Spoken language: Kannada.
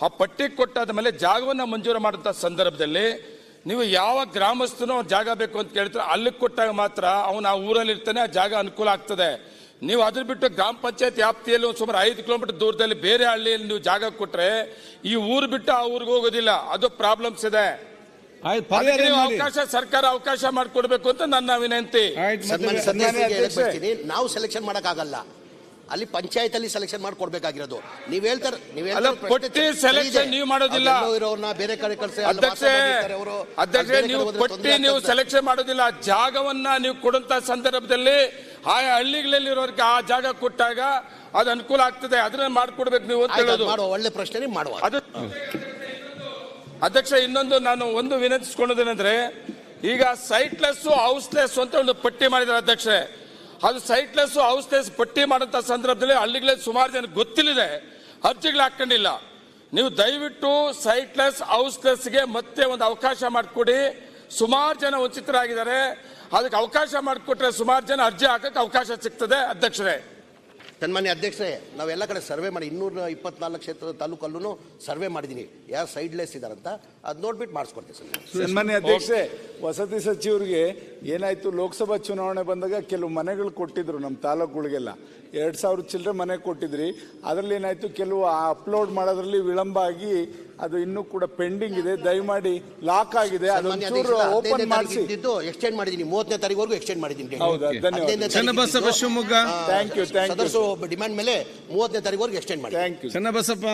ಆ ಪಟ್ಟಿ ಕೊಟ್ಟಾದ ಮೇಲೆ ಜಾಗವನ್ನು ಮಂಜೂರು ಮಾಡಿದಂಥ ಸಂದರ್ಭದಲ್ಲಿ ನೀವು ಯಾವ ಗ್ರಾಮಸ್ಥನೋ ಜಾಗ ಬೇಕು ಅಂತ ಕೇಳ್ತಾರೆ ಅಲ್ಲಿಗೆ ಕೊಟ್ಟಾಗ ಮಾತ್ರ ಅವನು ಆ ಊರಲ್ಲಿ ಇರ್ತಾನೆ ಆ ಜಾಗ ಅನುಕೂಲ ಆಗ್ತದೆ. ನೀವು ಅದ್ರ ಬಿಟ್ಟು ಗ್ರಾಮ ಪಂಚಾಯತ್ ವ್ಯಾಪ್ತಿಯಲ್ಲಿ ಒಂದು ಸುಮಾರು ಐದು ಕಿಲೋಮೀಟರ್ ದೂರದಲ್ಲಿ ಬೇರೆ ಹಳ್ಳಿಯಲ್ಲಿ ನೀವು ಜಾಗ ಕೊಟ್ಟರೆ ಈ ಊರು ಬಿಟ್ಟು ಆ ಊರಿಗೆ ಹೋಗೋದಿಲ್ಲ. ಅದು ಪ್ರಾಬ್ಲಮ್ಸ್ ಇದೆ. ಆಯ್ತು ಅದಕ್ಕೆ ನೀವು ಅವಕಾಶ ಸರ್ಕಾರ ಅವಕಾಶ ಮಾಡಿಕೊಡ್ಬೇಕು ಅಂತ ನನ್ನ ವಿನಂತಿ. ನಾವು ಸೆಲೆಕ್ಷನ್ ಮಾಡಕ್ಕಾಗಲ್ಲ. ಅಲ್ಲಿ ಪಂಚಾಯತ್ ಅಲ್ಲಿ ಸೆಲೆಕ್ಷನ್ ಮಾಡಿ ಕೊಡ್ಬೇಕಾಗಿರೋದು ನೀವ್ ಹೇಳ್ತಾರೆ ನೀವ್ ಸೆಲೆಕ್ಷನ್ ಪಟ್ಟಿ ಸರಿ ನೀವು ಮಾಡೋದಿಲ್ಲ. ಇರೋರ್ನ ಬೇರೆ ಕಡೆ ಕಳ್ಸಿ ಅಧ್ಯಕ್ಷೆ ಅಧ್ಯಕ್ಷೆ ನೀವು ಕೊಟ್ಟಿ ಪಟ್ಟಿ ನೀವು ಸೆಲೆಕ್ಷನ್ ಮಾಡೋದಿಲ್ಲ. ಆ ಜಾಗವನ್ನ ನೀವು ಕೊಡುವಂತ ಸಂದರ್ಭದಲ್ಲಿ ಆಯಾ ಹಳ್ಳಿಗಳಲ್ಲಿರೋರಿಗೆ ಆ ಜಾಗ ಕೊಟ್ಟಾಗ ಅದು ಅನುಕೂಲ ಆಗ್ತದೆ. ಅದನ್ನ ಮಾಡ್ಕೊಡ್ಬೇಕು ನೀವು ಅಂತ ಹೇಳೋದು. ಒಳ್ಳೆ ಪ್ರಶ್ನೆ ಮಾಡುವ. ಅದು ಅಧ್ಯಕ್ಷ ಇನ್ನೊಂದು ನಾನು ಒಂದು ವಿನಂತಿಸ್ಕೊಳ್ಳೋದೇನೆಂದ್ರೆ ಈಗ ಸೈಟ್ಲೆಸ್ ಹೌಸ್ಲೆಸ್ ಅಂತ ಒಂದು ಪಟ್ಟಿ ಮಾಡಿದ್ದಾರೆ ಅಧ್ಯಕ್ಷೆ. ಅದು ಸೈಟ್ಲೆಸ್ ಹೌಸ್ಲೆಸ್ ಪಟ್ಟಿ ಮಾಡೋಂಥ ಸಂದರ್ಭದಲ್ಲಿ ಹಳ್ಳಿಗಳಲ್ಲಿ ಸುಮಾರು ಜನ ಗೊತ್ತಿಲ್ಲದೆ ಅರ್ಜಿಗಳು ಹಾಕೊಂಡಿಲ್ಲ ನೀವು ದಯವಿಟ್ಟು ಸೈಟ್ಲೆಸ್ ಹೌಸ್ಲೆಸ್ಗೆ ಮತ್ತೆ ಒಂದು ಅವಕಾಶ ಮಾಡಿಕೊಡಿ. ಸುಮಾರು ಜನ ವಂಚಿತರಾಗಿದ್ದಾರೆ. ಅದಕ್ಕೆ ಅವಕಾಶ ಮಾಡಿಕೊಟ್ರೆ ಸುಮಾರು ಜನ ಅರ್ಜಿ ಹಾಕಕ್ಕೆ ಅವಕಾಶ ಸಿಗ್ತದೆ ಅಧ್ಯಕ್ಷರೇ. ಸನ್ಮಾನ್ಯ ಅಧ್ಯಕ್ಷರೇ ನಾವೆಲ್ಲ ಕಡೆ ಸರ್ವೆ ಮಾಡಿ ಇನ್ನೂರ ಇಪ್ಪತ್ನಾಲ್ಕು ಕ್ಷೇತ್ರದ ತಾಲೂಕಲ್ಲೂ ಸರ್ವೆ ಮಾಡಿದ್ದೀನಿ ಯಾರು ಸೈಡ್ಲೆಸ್ ಇದಾರಂತ ಅದು ನೋಡ್ಬಿಟ್ಟು ಮಾಡಿಸ್ಕೊಡ್ತೀವಿ ಸರ್ ಸನ್ಮಾನ್ಯ ಅಧ್ಯಕ್ಷೆ ವಸತಿ ಸಚಿವರಿಗೆ ಏನಾಯ್ತು ಲೋಕಸಭಾ ಚುನಾವಣೆ ಬಂದಾಗ ಕೆಲವು ಮನೆಗಳು ಕೊಟ್ಟಿದ್ರು ನಮ್ಮ ತಾಲೂಕುಗಳಿಗೆಲ್ಲ. ಎರಡು ಸಾವಿರ ಚಿಲ್ಲರೆ ಮನೆ ಕೊಟ್ಟಿದ್ರಿ. ಅದರಲ್ಲಿ ಏನಾಯ್ತು ಕೆಲವು ಅಪ್ಲೋಡ್ ಮಾಡೋದ್ರಲ್ಲಿ ವಿಳಂಬ ಆಗಿ ಅದು ಇನ್ನೂ ಕೂಡ ಪೆಂಡಿಂಗ್ ಇದೆ. ದಯಮಾಡಿ ಲಾಕ್ ಆಗಿದೆ. ಅದೊಂಚೂರು ಓಪನ್ ಮಾಡಿಸಿ. ಎಕ್ಸ್ಟೆಂಡ್ ಮಾಡಿದ್ದೀನಿ. ಮೂವತ್ತನೇ ತಾರೀಕುವರೆಗೂ ಎಕ್ಸ್ಟೆಂಡ್ ಮಾಡಿದ್ದೀನಿ ಹೌದಾ ಧನ್ಯವಾದ ಶಿವಮೊಗ್ಗ. You, thank you. ಸದಸ್ಯರು ಡಿಮ್ಯಾಂಡ್ ಮೇಲೆ ಮೂವತ್ತನೇ ತಾರೀಕುವರೆಗೂ ಎಕ್ಸ್ಟೆಂಡ್ ಮಾಡಿ ಥ್ಯಾಂಕ್ ಯು ಚನ್ನಬಸಪ್ಪ.